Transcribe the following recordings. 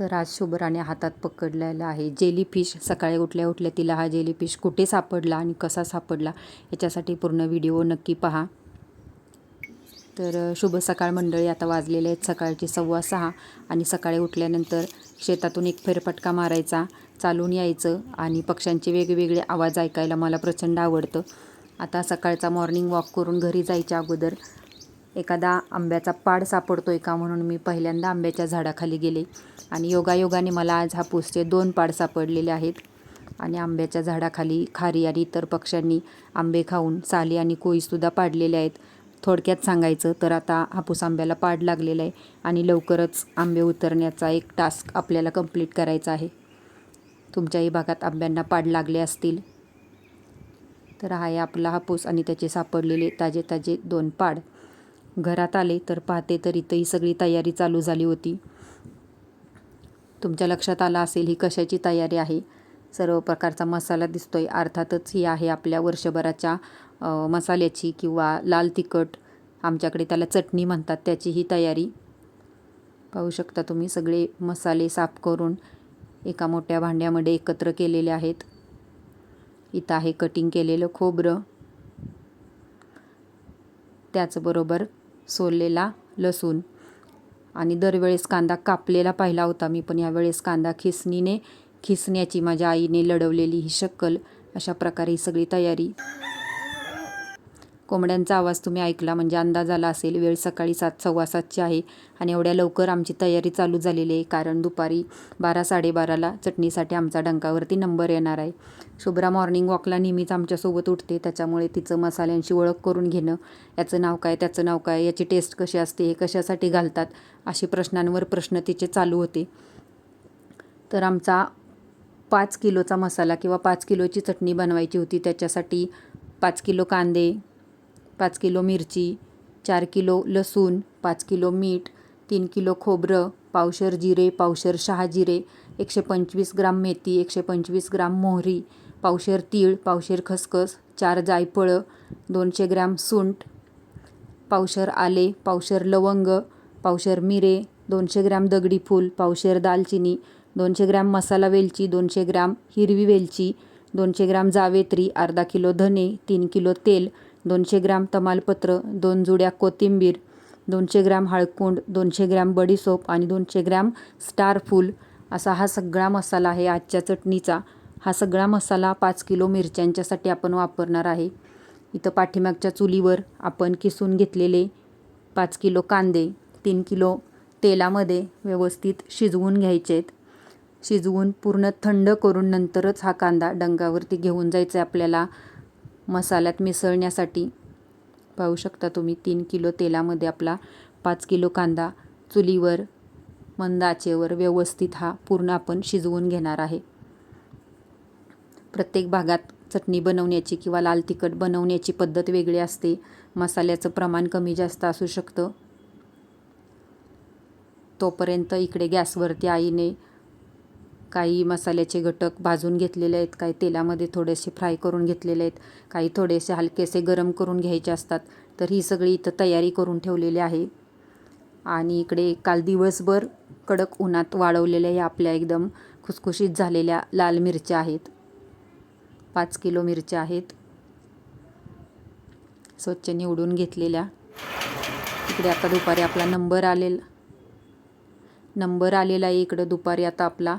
तर आज शुभराने हातात पकडलेला आहे. जेली फिश सकाळी उठल्या उठल्या तिला हा जेली फिश कुठे सापडला आणि कसा सापडला याच्यासाठी पूर्ण व्हिडिओ नक्की पहा. तर शुभ सकाळ मंडळी आता वाजलेले आहेत सकाळचे सव्वा सहा आणि सकाळी उठल्यानंतर शेतातून एक फेरफटका मारायचा चालून यायचं आणि पक्ष्यांचे वेगवेगळे आवाज ऐकायला मला प्रचंड आवडतं. आता सकाळचा मॉर्निंग वॉक करून घरी जायच्या अगोदर एखादा आंब्याचा पाड सापडतोय का म्हणून मी पहिल्यांदा आंब्याच्या झाडाखाली गेले. आणि योगायोगाने मला आज हापूसचे दोन पाड सापडलेले आहेत. आणि आंब्याच्या झाडाखाली खारी आणि इतर पक्ष्यांनी आंबे खाऊन साली आणि कोईसुद्धा पाडलेले आहेत. थोडक्यात सांगायचं तर आता हापूस आंब्याला पाड लागलेला आहे आणि लवकरच आंबे उतरण्याचा एक टास्क आपल्याला कंप्लीट करायचा आहे. तुमच्याही भागात आंब्यांना पाड लागले असतील. तर हा आहे आपला हापूस आणि त्याचे सापडलेले ताजे ताजे दोन पाड. घरात आले तर पाहते तर इथंही सगळी तयारी चालू झाली होती. तुमच्या लक्षात आला असेल ही कशाची तयारी आहे? सर्व प्रकारचा मसाला दिसतोय. अर्थातच ही आहे आपल्या वर्षभराच्या मसाल्याची किंवा लाल तिखट. आमच्याकडे त्याला चटणी म्हणतात त्याची ही तयारी. पाहू शकता तुम्ही सगळे मसाले साफ करून एका मोठ्या भांड्यामध्ये एकत्र केलेले आहेत. इथं आहे कटिंग केलेलं खोबरं. त्याचबरोबर सोललेला लसूण. आणि दरवेळेस कांदा कापलेला पाहिला होता मी पण यावेळेस कांदा खिसणीने खिसण्याची माझ्या आईने लढवलेली ही शक्कल. अशा प्रकारे ही सगळी तयारी कोंबड्यांचा आवाज तुम्ही ऐकला म्हणजे अंदाज आला असेल. वेळ सकाळी सात सव्वा सातची आहे आणि एवढ्या लवकर आमची तयारी चालू झालेली आहे. कारण दुपारी बारा साडेबाराला चटणीसाठी आमचा डंकावरती नंबर येणार आहे. शुभ्रा मॉर्निंग वॉकला नेहमीच आमच्यासोबत उठते. त्याच्यामुळे तिचं मसाल्यांशी ओळख करून घेणं याचं नाव काय त्याचं नाव काय याची टेस्ट कशी असते हे कशासाठी घालतात असे प्रश्नांवर प्रश्न तिचे चालू होते. तर आमचा पाच किलोचा मसाला किंवा पाच किलोची चटणी बनवायची होती. त्याच्यासाठी पाच किलो कांदे पाच किलो मिरची चार किलो लसूण पाच किलो मीठ तीन किलो खोबरं पावशर जिरे पावशर शहा जिरे एकशे पंचवीस ग्राम मेथी एकशे पंचवीस ग्राम मोहरी पावशर तीळ पावशर खसखस चार जायफळं दोनशे ग्रॅम सुंठ पावशर आले पावशर लवंग पावशर मिरे दोनशे ग्रॅम दगडी फूल पावशर दालचिनी दोनशे ग्रॅम मसाला वेलची दोनशे ग्रॅम हिरवी वेलची दोनशे ग्रॅम जावेत्री अर्धा किलो धने तीन किलो तेल दोनशे ग्रॅम तमालपत्र दोन जुड्या कोथिंबीर दोनशे ग्रॅम हळकुंड दोनशे ग्रॅम बडीसोप आणि दोनशे ग्रॅम स्टार फूल असा हा सगळा मसाला आहे आजच्या चटणीचा. हा सगळा मसाला पाच किलो मिरच्यांच्यासाठी आपण वापरणार आहे. इथं पाठीमागच्या चुलीवर आपण किसून घेतलेले पाच किलो कांदे तीन किलो तेलामध्ये व्यवस्थित शिजवून घ्यायचे आहेत. शिजवून पूर्ण थंड करून नंतरच हा कांदा डंगावरती घेऊन जायचा आहे आपल्याला. मसाल्यात मिसळण्यासाठी. पाहू शकता तुम्ही तीन किलो तेलामध्ये आपला पाच किलो कांदा चुलीवर मंद आचेवर व्यवस्थित हा पूर्ण आपण शिजवून घेणार आहे. प्रत्येक भागात चटणी बनवण्याची किंवा लाल तिखट बनवण्याची पद्धत वेगळी असते. मसाल्याचं प्रमाण कमी जास्त असू शकतं. तोपर्यंत इकडे गॅसवरती आईने काही मसाल्याचे घटक भाजून घेतलेले आहेत काही तेलामध्ये थोडेसे फ्राय करून घेतलेले आहेत काही थोडेसे हलकेसे गरम करून घ्यायचे असतात. तर ही सगळी इथं तयारी करून ठेवलेली आहे. आणि इकडे काल दिवसभर कडक उन्हात वाळवलेल्या या आपल्या एकदम खुसखुशीत झालेल्या लाल मिरच्या आहेत. पाच किलो मिरच्या आहेत. स्वच्छ निवडून घेतलेल्या. इकडे आता दुपारी आपला नंबर आलेला. नंबर आलेला आहे इकडं दुपारी आता आपला.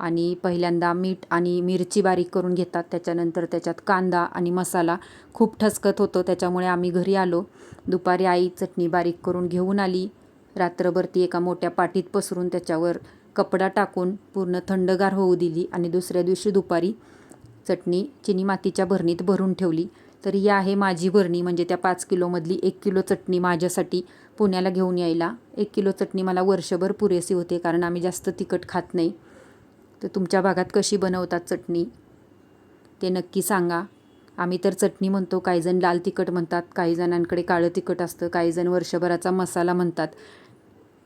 आणि पहिल्यांदा मीठ आणि मिरची बारीक करून घेतात. त्याच्यानंतर त्याच्यात कांदा आणि मसाला खूप ठसकत होतो. त्याच्यामुळे आम्ही घरी आलो. दुपारी आई चटणी बारीक करून घेऊन आली. रात्रभर ती एका मोठ्या पाटीत पसरून त्याच्यावर कपडा टाकून पूर्ण थंडगार होऊ दिली आणि दुसऱ्या दिवशी दुपारी चटणी चिनी मातीच्या भरणीत भरून ठेवली. तर ही आहे माझी भरणी. म्हणजे त्या पाच किलोमधली एक किलो चटणी माझ्यासाठी पुण्याला घेऊन यायला. एक किलो चटणी मला वर्षभर पुरेशी होते. कारण आम्ही जास्त तिखट खात नाही. तर तुमच्या भागात कशी बनवतात चटणी? ते नक्की सांगा. आम्ही तर चटणी म्हणतो काही जण लाल तिखट म्हणतात काही जणांकडे काळं तिखट असतं काही जण वर्षभराचा मसाला म्हणतात.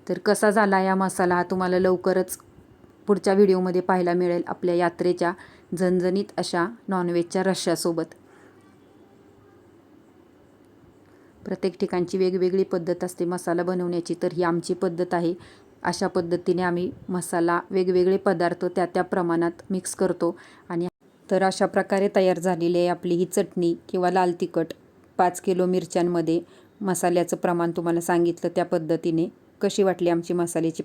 तर कसा झाला या मसाला हा तुम्हाला लवकरच पुढच्या व्हिडिओमध्ये पाहायला मिळेल आपल्या यात्रेच्या झणझणीत अशा नॉनव्हेजच्या रश्श्यासोबत. प्रत्येक ठिकाणची वेगवेगळी पद्धत असते. मसाला बनवण्याची तर ही आमची पद्धत आहे. अशा पद्धतीने आम्ही मसाला वेगवेगळे पदार्थ त्या त्या प्रमाणात मिक्स करतो. आणि तर अशा प्रकारे तयार झालेली आहे आपली ही चटणी किंवा लाल तिखट. पाच किलो मिरच्यांमध्ये मसाल्याचं प्रमाण तुम्हाला सांगितलं त्या पद्धतीने. कशी वाटली आमची मसाल्याची